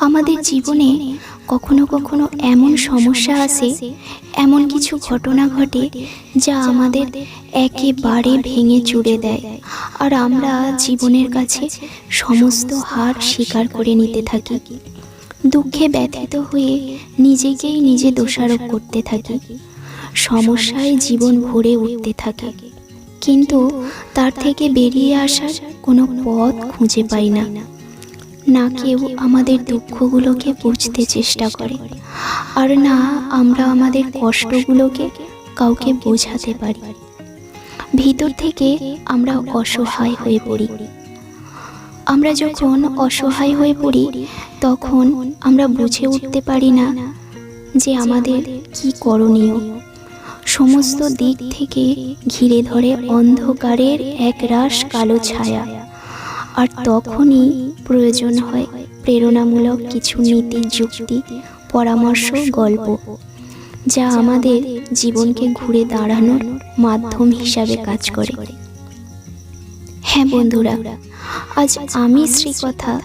আমাদের জীবনে কখনো কখনো এমন সমস্যা আসে এমন কিছু ঘটনা ঘটে যা আমাদের একেবারে ভেঙে চুড়ে দেয়। আর আমরা জীবনের কাছে সমস্ত হার স্বীকার করে নিতে থাকি। দুঃখে ব্যথিত হয়ে নিজেকেই নিজে দোষারোপ করতে থাকি। সমস্যায় জীবন ভরে উঠতে থাকে। কিন্তু তার থেকে বেরিয়ে আসার কোনো পথ খুঁজে পাই না। না কেউ আমাদের দুঃখগুলোকে বুঝতে চেষ্টা করে, আর না আমরা আমাদের কষ্টগুলোকে কাউকে বোঝাতে পারি। ভিতর থেকে আমরা অসহায় হয়ে পড়ি। আমরা যখন অসহায় হয়ে পড়ি, তখন আমরা বুঝে উঠতে পারি না যে আমাদের কি করণীয়। সমস্ত দিক থেকে ঘিরে ধরে অন্ধকারের এক রাস কালো ছায়া। আর তখনই প্রয়োজন হয় প্রেরণামূলক কিছু নীতি যুক্তি পরামর্শ গল্প যা আমাদের জীবনকে ঘুরে দাঁড়ানোর মাধ্যম হিসাবে কাজ করে। হ্যাঁ বন্ধুরা আজ আমি শ্রীকথা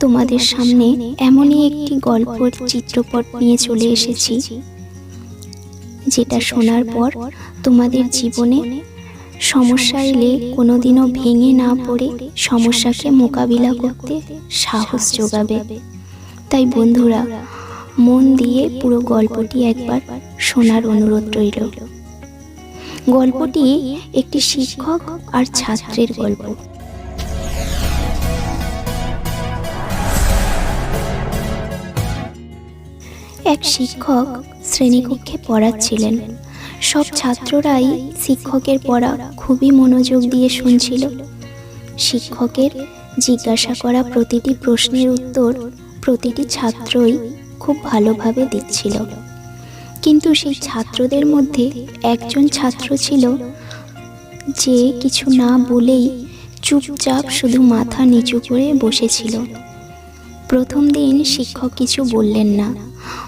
তোমাদের সামনে এমনই একটি গল্পের চিত্রপট নিয়ে চলে এসেছি। যেটা শোনার পর তোমাদের জীবনে সমস্যা এলে কোনোদিনও ভেঙে না পড়ে সমস্যাকে মোকাবিলা করতে সাহস যোগাবে। তাই বন্ধুরা, মন দিয়ে পুরো গল্পটি একবার শোনার অনুরোধ রইল। গল্পটি একটি শিক্ষক আর ছাত্রের গল্প। এক শিক্ষক শ্রেণীকক্ষে পড়াচ্ছিলেন। সব ছাত্ররাই শিক্ষকের পড়া খুবই মনোযোগ দিয়ে শুনছিল। শিক্ষকের জিজ্ঞাসা করা প্রতিটি প্রশ্নের উত্তর প্রতিটি ছাত্রই খুব ভালোভাবে দিচ্ছিল। কিন্তু সেই ছাত্রদের মধ্যে একজন ছাত্র ছিল যে কিছু না বলেই চুপচাপ শুধু মাথা নিচু করে বসেছিল। প্রথম দিন শিক্ষক কিছু বললেন না।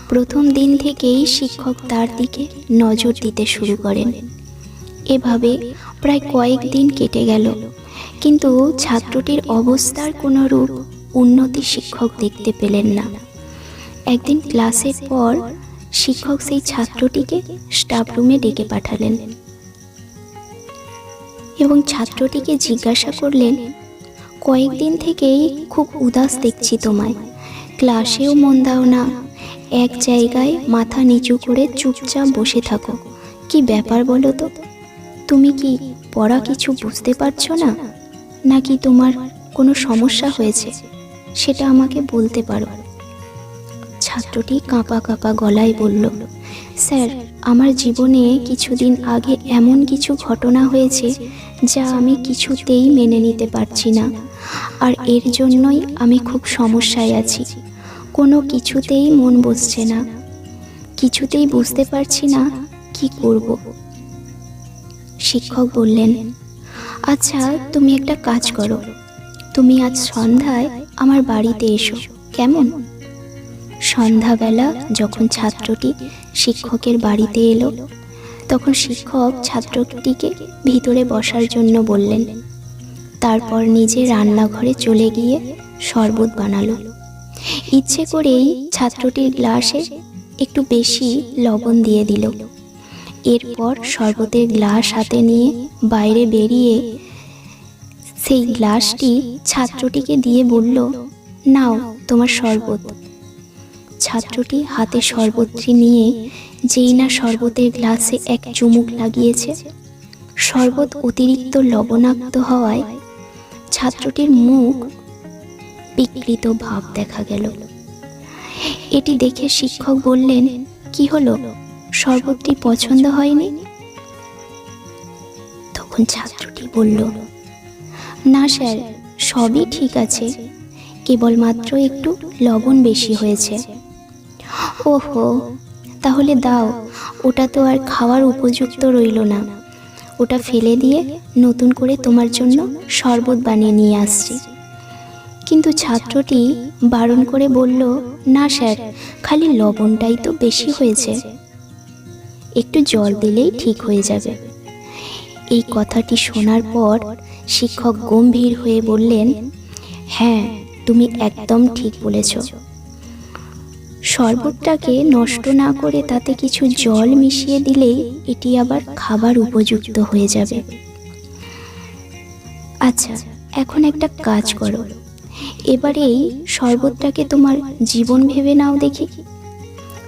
প্রথম দিন থেকেই শিক্ষক তার দিকে নজর দিতে শুরু করেন। এভাবে প্রায় কয়েকদিন কেটে গেল। কিন্তু ছাত্রটির অবস্থার কোনো রূপ উন্নতি শিক্ষক দেখতে পেলেন না। একদিন ক্লাসের পর শিক্ষক সেই ছাত্রটিকে স্টাফ রুমে ডেকে পাঠালেন এবং ছাত্রটিকে জিজ্ঞাসা করলেন কয়েকদিন থেকেই খুব উদাস দেখছি তোমায়। ক্লাসেও মন দাও না। এক জায়গায় মাথা নিচু করে চুপচাপ বসে থাকো। কি ব্যাপার বলো তো? তুমি কি পড়া কিছু বুঝতে পারছ না? নাকি তোমার কোনো সমস্যা হয়েছে? সেটা আমাকে বলতে পারো। ছাত্রটি কাঁপা কাঁপা গলায় বলল, স্যার আমার জীবনে কিছুদিন আগে এমন কিছু ঘটনা হয়েছে যা আমি কিছুতেই মেনে নিতে পারছি না। আর এর জন্যই আমি খুব সমস্যায় আছি। কোনো কিছুতেই মন বসছে না। কিছুতেই বুঝতে পারছি না কি করব। শিক্ষক বললেন আচ্ছা তুমি একটা কাজ করো। তুমি আজ সন্ধ্যায় আমার বাড়িতে এসো। কেমন? সন্ধ্যাবেলা যখন ছাত্রটি শিক্ষকের বাড়িতে এলো, তখন শিক্ষক ছাত্রটিকে ভিতরে বসার জন্য বললেন, তারপর নিজে রান্নাঘরে চলে গিয়ে শরবত বানালো। ইচ্ছে করেই ছাত্রটির গ্লাসে একটু বেশি লবণ দিয়ে দিল। এরপর শরবতের গ্লাস হাতে নিয়ে বাইরে বেরিয়ে সেই গ্লাসটি ছাত্রটিকে দিয়ে বলল, নাও তোমার শরবত। ছাত্রটি হাতে শরবতটি নিয়ে যেই না শরবতের গ্লাসে এক চুমুক লাগিয়েছে। শরবত অতিরিক্ত লবণাক্ত হওয়ায় ছাত্রটির মুখ বিকৃত ভাব দেখা গেল। এটি দেখে শিক্ষক বললেন, কি হলো? শরবতটি পছন্দ হয়নি? তখন ছাত্রটি বলল, না স্যার, সবই ঠিক আছে। কেবলমাত্র একটু লবণ বেশি হয়েছে। ওহো, তাহলে দাও, ওটা তো আর খাওয়ার উপযুক্ত রইল না। ওটা ফেলে দিয়ে নতুন করে তোমার জন্য শরবত বানিয়ে নিয়ে আসছি। কিন্তু ছাত্রটি বারণ করে বলল, না স্যার, খালি লবণটাই তো বেশি হয়েছে। একটু জল দিলেই ঠিক হয়ে যাবে। এই কথাটি শোনার পর শিক্ষক গম্ভীর হয়ে বললেন হ্যাঁ তুমি একদম ঠিক বলেছ। শরবতটাকে নষ্ট না করে তাতে কিছু জল মিশিয়ে দিলেই এটি আবার খাবার উপযুক্ত হয়ে যাবে। আচ্ছা এখন একটা কাজ করো। এবারে এই শরবতটাকে তোমার জীবন ভেবে নাও দেখি।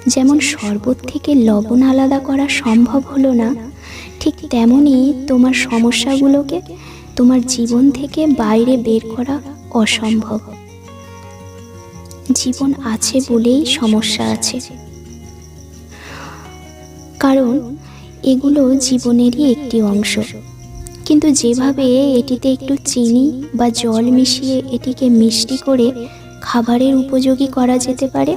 যেমন শরবত থেকে লবণ আলাদা করা সম্ভব হলো না, ঠিক তেমনই তোমার সমস্যাগুলোকে তোমার জীবন থেকে বাইরে বের করা অসম্ভব। জীবন আছে বলেই সমস্যা আছে। কারণ এগুলো জীবনেরই একটি অংশ। কিন্তু যেভাবে এটিতে একটু চিনি বা জল মিশিয়ে এটিকে মিষ্টি করে খাবারের উপযোগী করা যেতে পারে,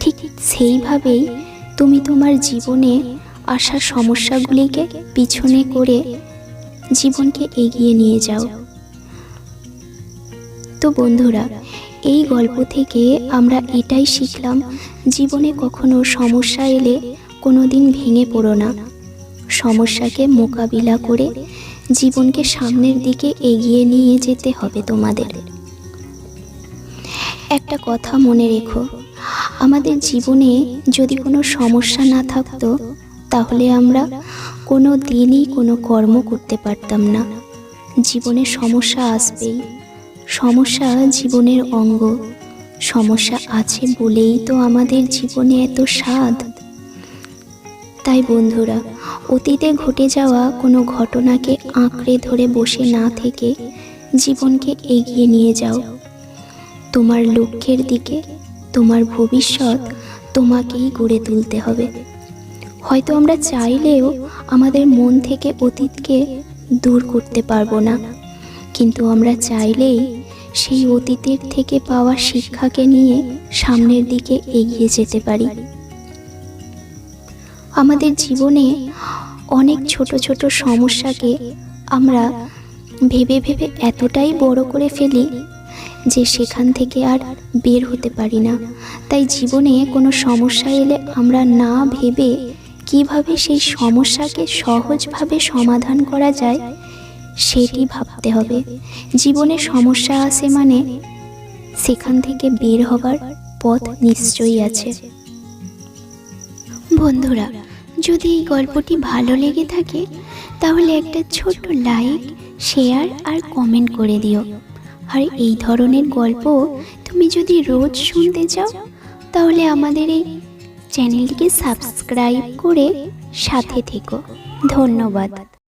ঠিক সেইভাবেই তুমি তোমার জীবনে আসা সমস্যাগুলিকে পিছনে করে জীবনকে এগিয়ে নিয়ে যাও। তো বন্ধুরা এই গল্প থেকে আমরা এটাই শিখলাম, জীবনে কখনো সমস্যা এলে কোনো দিন ভেঙে পড়ো না। সমস্যাকে মোকাবিলা করে জীবনকে সামনের দিকে এগিয়ে নিয়ে যেতে হবে তোমাদের। একটা কথা মনে রেখো, আমাদের জীবনে যদি কোনো সমস্যা না থাকতো, তাহলে আমরা কোনো দিনই কোনো কর্ম করতে পারতাম না। জীবনে সমস্যা আসবেই। সমস্যা জীবনের অঙ্গ। সমস্যা আছে বলেই তো আমাদের জীবনে এত স্বাদ। তাই বন্ধুরা, অতীতে ঘটে যাওয়া কোনো ঘটনাকে আঁকড়ে ধরে বসে না থেকে জীবনকে এগিয়ে নিয়ে যাও। তোমার লক্ষ্যের দিকে, তোমার ভবিষ্যৎ তোমাকেই গড়ে তুলতে হবে। হয়তো আমরা চাইলেও আমাদের মন থেকে অতীতকে দূর করতে পারব না। কিন্তু আমরা চাইলেই সেই অতীতের থেকে পাওয়া শিক্ষাকে নিয়ে সামনের দিকে এগিয়ে যেতে পারি। আমাদের জীবনে অনেক ছোট ছোট সমস্যাকে আমরা ভেবে ভেবে এতটাই বড় করে ফেলি যে সেখান থেকে আর বের হতে পারি না। তাই জীবনে কোনো সমস্যা এলে আমরা না ভেবে কীভাবে সেই সমস্যাকে সহজভাবে সমাধান করা যায় সেটি ভাবতে হবে। জীবনে সমস্যা আসে মানে সেখান থেকে বের হবার পথ নিশ্চয়ই আছে। বন্ধুরা, যদি এই গল্পটি ভালো লেগে থাকে, তাহলে একটা ছোট্ট লাইক শেয়ার আর কমেন্ট করে দিও। আর এই ধরনের গল্প তুমি যদি রোজ শুনতে চাও, তাহলে আমাদের এই চ্যানেলটিকে সাবস্ক্রাইব করে সাথে থেকো। ধন্যবাদ।